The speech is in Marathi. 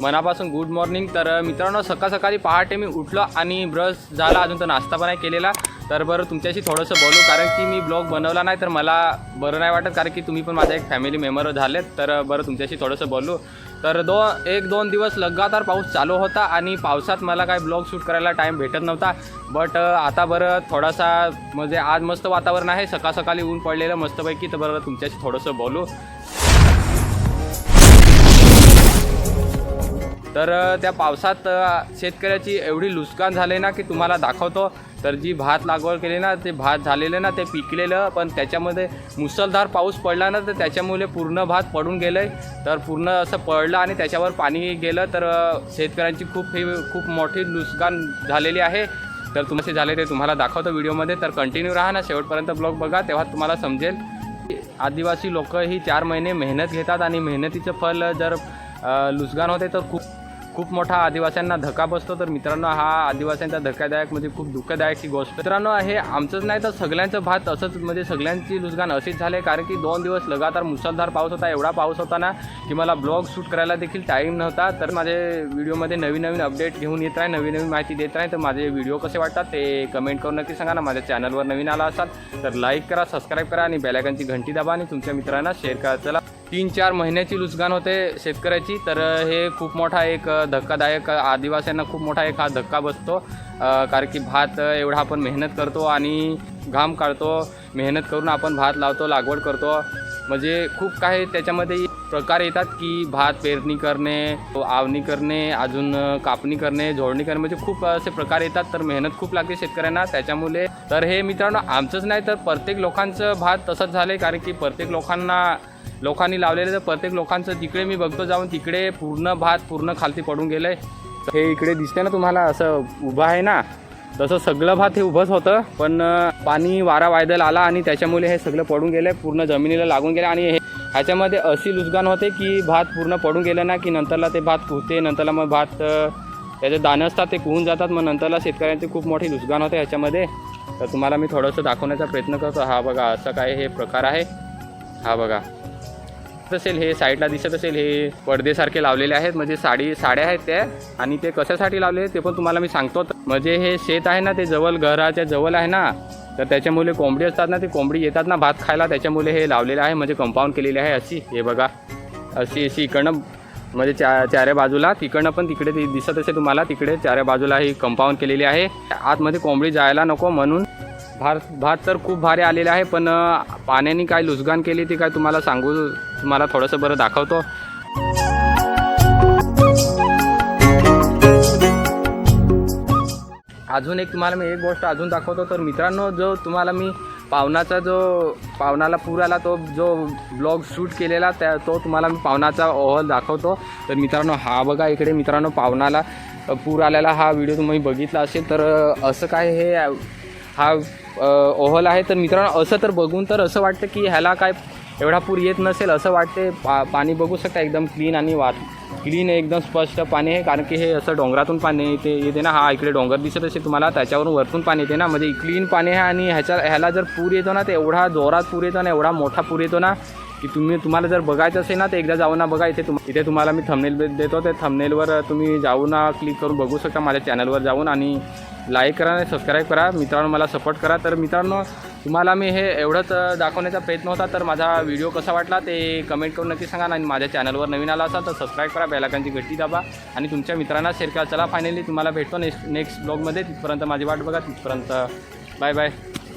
मनापासून गुड मॉर्निंग तर मित्रांनो सकाळ सकाळी पहाटे मी उठलो आणि ब्रश झाला. अजून तर नाश्ता पण नाही केलेला. तर बरं तुमच्याशी थोडंसं बोलू. कारण की मी ब्लॉग बनवला नाही तर मला बरं नाही वाटत. कारण की तुम्ही पण माझा एक फॅमिली मेंबर झालेत. तर बरं तुमच्याशी थोडंसं बोलू. तर दो एक दोन दिवस लगातार पाऊस चालू होता आणि पावसात मला काय ब्लॉग शूट करायला टाईम भेटत नव्हता. बट आता बरं थोडासा म्हणजे आज मस्त वातावरण आहे. सकाळ सकाळी ऊन पडलेलं मस्तपैकी. तर बरं तुमच्याशी थोडंसं बोलू. तर त्या पावसात शेतकऱ्याची एवढी नुकसान झाले ना की तुम्हाला दाखवतो. तर जी भात लागवड केली ना ते भात झालेलं ना ते पिकलेलं पण त्याच्यामध्ये मुसळधार पाऊस पडला ना तर त्याच्यामुळे पूर्ण भात पडून गेलं आहे तर पूर्ण असं पडलं आणि त्याच्यावर पाणी गेलं तर शेतकऱ्यांची खूप ही खूप मोठी नुकसान झालेली आहे. तर तुमचे झाले ते तुम्हाला दाखवतो व्हिडिओमध्ये. तर कंटिन्यू राहा ना शेवटपर्यंत ब्लॉग बघा तेव्हा तुम्हाला समजेल. आदिवासी लोक ही चार महिने मेहनत घेतात आणि मेहनतीचं फल जर लुसगान नुकसान होते तर खूप खूप मोठा आदिवासींना धक्का बसतो. तर मित्रांनो हा आदिवासींचा धक्कादायक म्हणजे खूप दुःखदायक ही गोष्ट. मित्रांनो हे आमचंच नाही तर सगळ्यांचं भात असंच म्हणजे सगळ्यांची नुकसान अशीच झाले कारण की दोन दिवस लगातार मुसळधार पाऊस होता एवढा पाऊस होता ना की मला ब्लॉग शूट करायला देखील टाईम नव्हता. तर माझे व्हिडिओमध्ये नवीन नवीन अपडेट घेऊन येत आहे नवीन नवीन माहिती देत आहे तर माझे व्हिडिओ कसे वाटतात ते कमेंट करून नक्की सांगा ना. माझ्या चॅनलवर नवीन आला असाल तर लाईक करा सबस्क्राईब करा आणि बेलायकनची घंटी दाबा आणि तुमच्या मित्रांना शेअर करा. चला. तीन चार महिन्याची नुकसान होते शेतकऱ्याची. तर हे खूप मोठा एक धक्कादायक आदिवासींना खूप मोठा एक हा धक्का बसतो. कारण की भात एवढा आपण मेहनत करतो आणि घाम काढतो. मेहनत करून आपण भात लावतो लागवड करतो. म्हणजे खूप काही त्याच्यामध्ये प्रकार येतात की भात पेरणी करणे आवणी करणे अजून कापणी करणे झोडणी करणे म्हणजे खूप असे प्रकार येतात. तर मेहनत खूप लागते शेतकऱ्यांना. त्याच्यामुळे तर हे मित्रांनो आमचंच नाही तर प्रत्येक लोकांचं भात तसंच झालं आहे कारण की प्रत्येक लोकांना लोकांनी लावलेलं तर प्रत्येक लोकांचं तिकडे मी बघतो जाऊन तिकडे पूर्ण भात पूर्ण खालती पडून गेलं आहे हे इकडे दिसते ना तुम्हाला असं उभं आहे ना? तसं सगळं भात हे उभंच होतं पण पाणी वारा वायदल आला आणि त्याच्यामुळे हे सगळं पडून गेलं पूर्ण जमिनीला लागून गेलं आणि हे ह्याच्यामध्ये अशी नुकसान होते की भात पूर्ण पडून गेलं ना की नंतरला ते भात कुहते नंतरला मग भात त्याचे दाणे असतात ते कुहून जातात मग नंतरला शेतकऱ्यांची खूप मोठी नुकसान होते ह्याच्यामध्ये. तर तुम्हाला मी थोडंसं दाखवण्याचा प्रयत्न करतो. हा बघा असं काय हे प्रकार आहे. हा बघा. दिसत असेल हे साईडला दिसत असेल हे पडदेसारखे लावलेले आहेत. म्हणजे साडी साड्या आहेत त्या. आणि ते कशासाठी लावले ते पण तुम्हाला मी सांगतो. म्हणजे हे शेत आहे ना ते जवळ घराच्या जवळ आहे ना तर त्याच्यामुळे कोंबडी असतात ना ते कोंबडी येतात ना भात खायला त्याच्यामुळे हे लावलेलं आहे. म्हणजे कंपाऊंड केलेले आहे अशी. हे बघा. अशी अशी इकडनं म्हणजे चा चाऱ्या बाजूला तिकडनं पण तिकडे ती दिसत असेल तुम्हाला तिकडे चाऱ्या बाजूला ही कंपाऊंड केलेली आहे. आतमध्ये कोंबडी जायला नको म्हणून. भात भात तर खूप भारी आलेला आहे पण पाण्याने काय लुसगान केली ती काय तुम्हाला सांगू तुम्हाला थोडंसं बरं दाखवतो. अजून एक तुम्हाला मी एक गोष्ट अजून दाखवतो. तर मित्रांनो जो तुम्हाला मी पावनाचा जो पावनाला पूर आला तो जो ब्लॉग शूट केलेला त्या तो तुम्हाला मी पावनाचा अहवाल दाखवतो. तर मित्रांनो हा बघा इकडे मित्रांनो पावनाला पूर आलेला हा व्हिडिओ तुम्ही बघितला असेल तर असं काय हे हा अ, ओहल आहे. तर मित्रांनो असं तर बघून तर असं वाटतं की ह्याला काय एवढा पूर येत नसेल असं वाटते. पा पाणी बघू शकता एकदम क्लीन आणि वाट क्लीन एकदम स्पष्ट पाणी आहे. कारण की हे असं डोंगरातून पाणी येते येते ना. हा इकडे डोंगर दिसत असे तुम्हाला त्याच्यावरून वरतून पाणी येते ना. म्हणजे क्लीन पाणी आहे आणि ह्याच्या ह्याला जर पूर येतो ना तर एवढा जोरात पूर येतो ना एवढा मोठा पूर येतो ना की तुम्ही तुम्हाला जर बघायचं असेल ना तर एकदा जाऊ ना बघा. इथे तुम इथे तुम्हाला मी थंबनेल देतो. ते थंबनेलवर तुम्ही जाऊ ना क्लिक करून बघू शकता. माझ्या चॅनलवर जाऊन आणि लाईक करा आणि सबस्क्राईब करा. मित्रांनो मला सपोर्ट करा. तर मित्रांनो तुम्हाला मी हे एवढंच दाखवण्याचा प्रयत्न होता तर माझा व्हिडिओ कसा वाटला ते कमेंट करून नक्की सांगा. आणि माझ्या चॅनलवर नवीन आला असाल तर सबस्क्राईब करा बेलाकांची घट्टी दाबा. आणि तुमच्या मित्रांना शेअर करा. चला फायनली तुम्हाला भेटतो नेक्स्ट नेक्स्ट ब्लॉगमध्ये तिथपर्यंत माझी वाट बघा. तिथपर्यंत बाय बाय